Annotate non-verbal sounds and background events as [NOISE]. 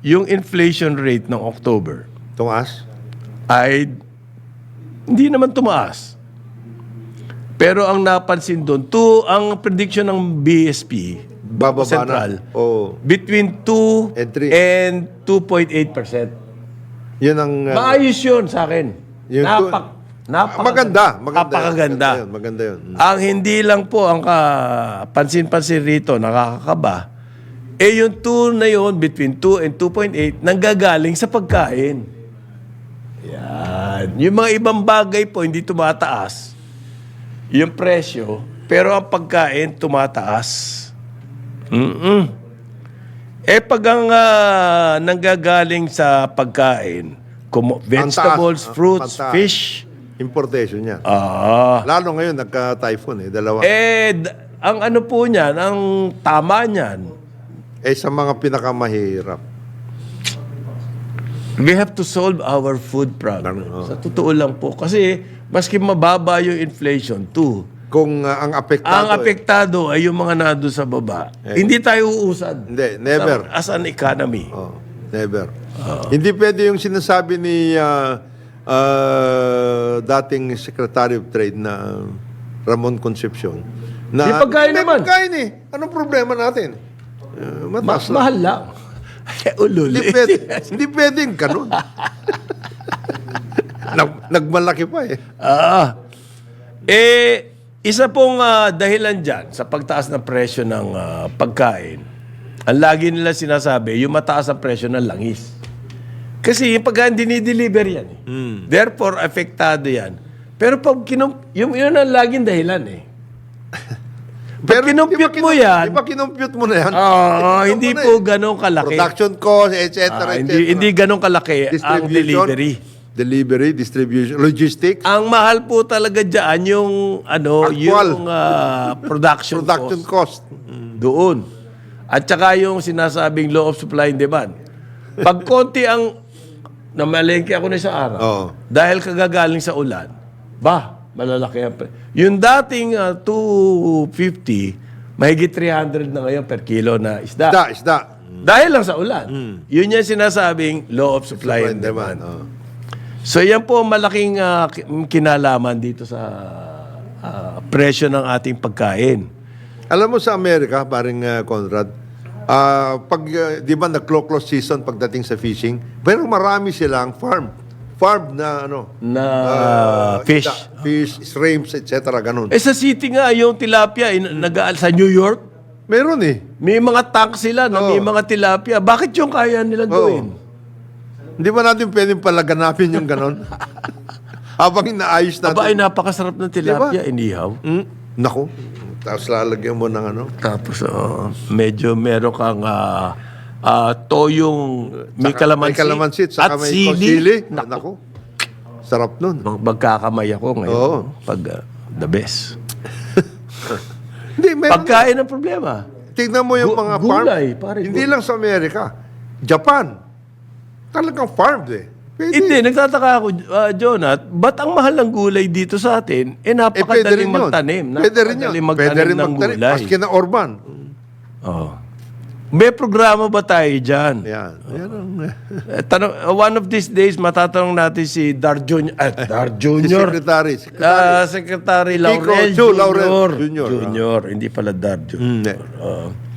yung inflation rate ng October Tumaas? ay hindi naman tumaas. Pero ang napansin doon, to, ang prediction ng BSP, Bababa Central, na. Oo. between 2 And three. and 2.8%. Yun ang... uh, Maayos yun sa akin. Yung Napak, napak, maganda. Maganda. Napakaganda. yun, Maganda yun. Mm. Ang hindi lang po ang ka, pansin-pansin rito, nakakakaba, eh yung 2 na yun, between 2 and 2.8, nanggagaling sa pagkain. Yan. Yung mga ibang bagay po, hindi tumataas. Yung presyo, pero ang pagkain tumataas. Mm-mm. Eh pag ang ah, nanggagaling sa pagkain, kumo- vegetables, Ang taas. fruits, Ang taas. fish, Importation niya. ah, Lalo ngayon, nagka-typhoon eh. Dalawa. Eh, ang ano po niyan, ang tama niyan, Eh, sa mga pinakamahirap. we have to solve our food problem. Oo. Sa totoo lang po. Kasi, maski mababa yung inflation, too, Kung uh, ang apektado... ang eh, apektado ay yung mga nado sa baba. Hindi tayo uusad. Hindi, never. Sa- as an economy. Oh, never. Hindi pwede yung sinasabi ni ah, ah, dating Secretary of Trade na Ramon Concepcion. Na, Di pagkain Hindi, naman." pagkain eh. Anong problema natin? Uh, Ma- mataas lang. mahal lang. [LAUGHS] Ulul. Hindi pwede, [LAUGHS] hindi pwedeng ganun. [LAUGHS] Nag, nagmalaki pa eh. Ah. Eh, isa pong ah, dahilan dyan sa pagtaas ng presyo ng ah, pagkain, ang lagi nila sinasabi, yung mataas ang presyo ng langis. Kasi yung pagkain dinideliver yan. Eh. Therefore, apektado yan. Pero pag kinum... Yung, yun ang laging dahilan eh. Pag kinumpute mo yan, Di ba kinumpute mo na yan? ah, Eh, hindi po eh. ganun kalaki. Production cost, etc. Ah, etc. hindi, hindi ganun kalaki ang Distribution, delivery. Delivery, distribution, logistics, Ang mahal po talaga dyan yung ano, Actual. yung ah, production, production cost. cost. Doon. At saka yung sinasabing law of supply and demand. Pag konti ang namalengke ako na sa araw, Oo. dahil kagagaling sa ulan, ba, malalaki ang pre- Yung dating ah, 250, mahigit 300 na ngayon per kilo na isda. Isda, isda. Dahil lang sa ulan. Yun yung sinasabing law of supply, and demand. Oh. So yan po malaking ki- kinalaman dito sa ah, presyo ng ating pagkain. Alam mo sa Amerika, paring uh, Conrad, ah, pag, uh, di ba nag-close season pagdating sa fishing, pero marami silang farm. Farm na ano, Na ah, fish. isda, fish, shrimps, etc. Ganun. Eh sa city nga, yung tilapia, in, nag sa New York, Meron eh. may mga tank sila na may mga tilapia. Bakit yung kaya nilang Oo. gawin? Hindi ba natin pwedeng palaganapin yung ganon? [LAUGHS] Habang inaayos natin. Aba ay napakasarap ng tilapia, inihaw. Hmm? Naku. Tapos lalagyan mo ng ano. Tapos oh, medyo meron kang ah, ah, toyong may Saka- kalamansi, May kalamansi at may sili. konsili. Naku, Naku. Sarap nun. mag- magkakamay ako ngayon. Oo. Pag ah, the best. [LAUGHS] Hindi, meron. Pagkain ang problema. Tingnan mo yung Gu- mga farm. gulay, pare, Hindi gulay. lang sa Amerika. Japan. Talagang farmed eh. Pwede. Hindi, nagtataka ako, uh, Jonat, ba't ang mahal ng gulay dito sa atin, eh Eh, pwede rin napakadaling yun. magtanim. Pwede rin yun. Napakadaling Pwede magtanim rin ng magtanim. gulay. Maski na Orban. Oh. May programa ba tayo dyan? Yan. Yan ang... Eh, tanong, uh, one of these days, matatanong natin si Dar Junior. Eh, Dar Si Junior. Secretary. Secretary. Ah, Secretary Laurel Chu Junior. Laurel Junior. Junior. Hindi pala Dar Junior. Hindi. Oo.